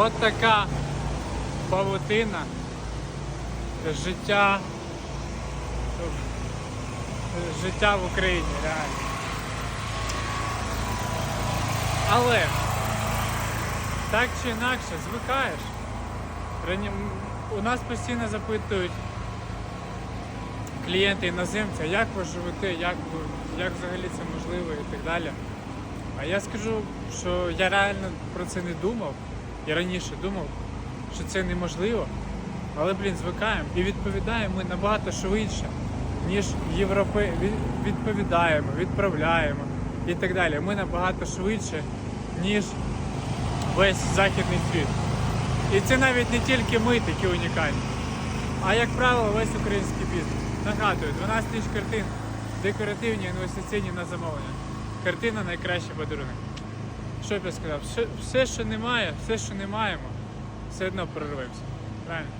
От така павутина життя. Життя в Україні, реально. Але так чи інакше звикаєш. У нас постійно запитують клієнти іноземця, як ви живете, як, ви, як взагалі це можливо і так далі. А я скажу, що я реально про це не думав. Я раніше думав, що це неможливо. Але, блін, звикаємо і відповідаємо ми набагато швидше, ніж європе... відповідаємо, відправляємо і так далі. Ми набагато швидше, ніж весь західний світ. І це навіть не тільки ми такі унікальні, а як правило, весь український бізнес. Нагадую, 12 тисяч картин, декоративні інвестиційні на замовлення. Картина найкращий подарунок. Що б я сказав? Все, що немає, все, що не маємо, все одно прорвемося. Правильно?